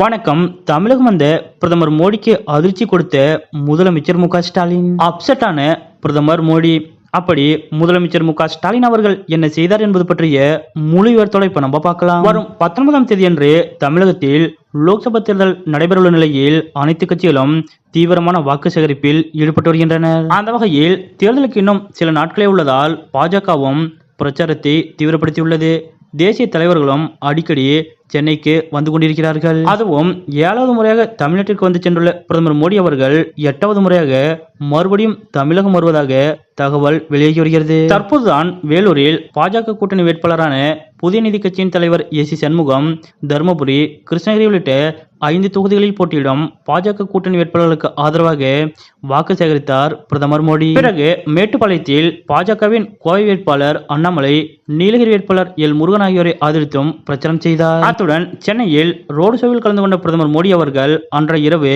வணக்கம். தமிழகம் வந்த பிரதமர் மோடிக்கு அதிர்ச்சி கொடுத்த முதலமைச்சர் மு ஸ்டாலின். அப்செட்டான பிரதமர் மோடி. அப்படி முதலமைச்சர் மு ஸ்டாலின் அவர்கள் என்ன செய்தார் என்பது பற்றிய முழு விவரத்தோட இப்ப நம்ம பார்க்கலாம். வரும் பத்தொன்பதாம் தேதியன்று தமிழகத்தில் லோக்சபா தேர்தல் நடைபெறவுள்ள நிலையில் அனைத்து கட்சிகளும் தீவிரமான வாக்கு சேகரிப்பில் ஈடுபட்டு வருகின்றனர். அந்த வகையில் தேர்தலுக்கு இன்னும் சில நாட்களே உள்ளதால் பாஜகவும் பிரச்சாரத்தை தீவிரப்படுத்தியுள்ளது. தேசிய தலைவர்களும் அடிக்கடி சென்னைக்கு வந்து கொண்டிருக்கிறார்கள். அதுவும் ஏழாவது முறையாக தமிழ்நாட்டிற்கு வந்து சென்றுள்ள பிரதமர் மோடி அவர்கள் எட்டாவது முறையாக மறுபடியும் தமிழகம் வருவதாக தகவல் வெளியாகி வருகிறது. தற்போதுதான் வேலூரில் பாஜக கூட்டணி வேட்பாளரான புதிய நிதி கட்சியின் தலைவர் எஸ் சி சண்முகம் தருமபுரி கிருஷ்ணகிரி உள்ளிட்ட ஐந்து தொகுதிகளில் போட்டியிடும் பாஜக கூட்டணி வேட்பாளர்களுக்கு ஆதரவாக வாக்கு சேகரித்தார் பிரதமர் மோடி. பிறகு மேட்டுப்பாளையத்தில் பாஜகவின் கோவை வேட்பாளர் அண்ணாமலை நீலகிரி வேட்பாளர் எல் முருகன் ஆகியோரை ஆதரித்தும் பிரச்சாரம் செய்தார். அத்துடன் சென்னையில் ரோடு ஷோவில் கலந்து கொண்ட பிரதமர் மோடி அவர்கள் அன்றைய இரவு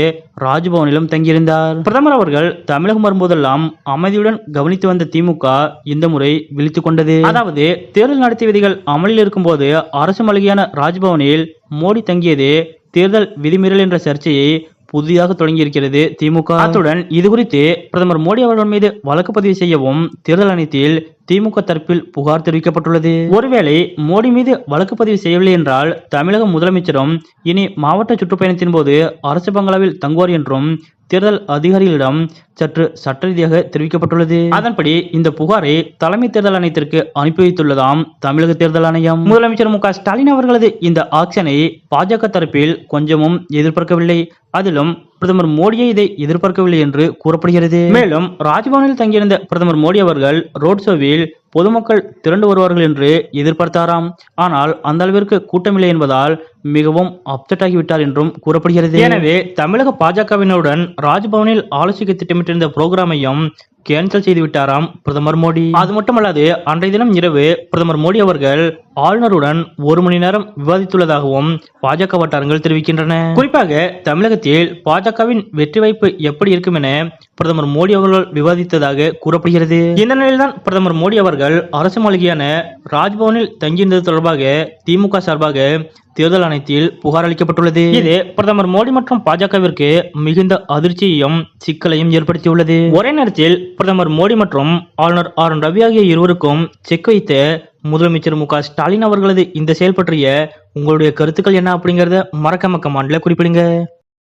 ராஜ்பவனிலும் தங்கியிருந்தார். பிரதமர் அவர்கள் தமிழகம் வரும்போதெல்லாம் அமைதியுடன் கவனித்து வந்த திமுக இந்த முறை விழித்துக் கொண்டது. அதாவது தேர்தல் நடத்திய விதிகள் அமலில் இருக்கும்போது அரசு மாளிகையான ராஜ்பவனில் மோடி தங்கியது தேர்தல் விதிமீறல் என்ற சர்ச்சையை புதிதாக தொடங்கியிருக்கிறது. திமுக அத்துடன் இது குறித்து பிரதமர் மோடி அவர்கள் மீது வழக்கு பதிவு செய்யவும் தேர்தல் ஆணையத்தில் திமுக தரப்பில் புகார் தெரிவிக்கப்பட்டுள்ளது. ஒருவேளை மோடி மீது வழக்கு பதிவு செய்யவில்லை என்றால் தமிழக முதலமைச்சரும் இனி மாவட்ட சுற்றுப்பயணத்தின் போது அரசு பங்களாவில் தங்குவார் என்றும் தேர்தல் அதிகாரிகளிடம் சற்று சட்ட ரீதியாக தெரிவிக்கப்பட்டுள்ளது. அதன்படி இந்த புகாரை தலைமை தேர்தல் ஆணையத்திற்கு அனுப்பி வைத்துள்ளதாம் தமிழக தேர்தல் ஆணையம். முதலமைச்சர் மு க ஸ்டாலின் அவர்களது இந்த ஆக்ஷனை பாஜக தரப்பில் கொஞ்சமும் எதிர்பார்க்கவில்லை. அதிலும் பிரதமர் மோடியை இதை எதிர்பார்க்கவில்லை என்று கூறப்படுகிறது. மேலும் ராஜ்பவனில் தங்கியிருந்த பிரதமர் மோடி அவர்கள் ரோட் ஷோவில் பொதுமக்கள் திரண்டு வருவார்கள் என்று எதிர்பார்த்தாராம். ஆனால் அந்த அளவிற்கு கூட்டமில்லை என்பதால் மிகவும் அப்செட் ஆகிவிட்டார் என்றும் கூறப்படுகிறது. எனவே தமிழக பாஜகவினருடன் ராஜ்பவனில் ஆலோசிக்க திட்டமிட்டிருந்த புரோகிராமையும் கேன்சல் செய்து விட்டாராம் பிரதமர் மோடி. அது மட்டுமல்லாது அன்றைய தினம் இரவு பிரதமர் மோடி அவர்கள் ஆளுநருடன் ஒரு மணி நேரம் விவாதித்துள்ளதாகவும் பாஜக வட்டாரங்கள் தெரிவிக்கின்றன. குறிப்பாக தமிழகத்தில் பாஜகவின் வெற்றி வாய்ப்பு எப்படி இருக்கும் என பிரதமர் மோடி அவர்கள் விவாதித்ததாக கூறப்படுகிறது. இந்த நிலையில்தான் பிரதமர் மோடி அவர்கள் அரசு மாளிகையான ராஜ்பவனில் தங்கியிருந்தது தொடர்பாக திமுக சார்பாக தேர்தல் ஆணையத்தில் புகார் அளிக்கப்பட்டுள்ளது. இது பிரதமர் மோடி மற்றும் பாஜகவிற்கு மிகுந்த அதிர்ச்சியையும் சிக்கலையும் ஏற்படுத்தியுள்ளது. ஒரே நேரத்தில் பிரதமர் மோடி மற்றும் ஆளுநர் ஆர் என் ரவி ஆகிய இருவருக்கும் செக் வைத்த முதலமைச்சர் மு க ஸ்டாலின் அவர்களது இந்த செயல் பற்றிய உங்களுடைய கருத்துக்கள் என்ன அப்படிங்கறத மறக்காம கமாண்ட்ல குறிப்பிடுங்க.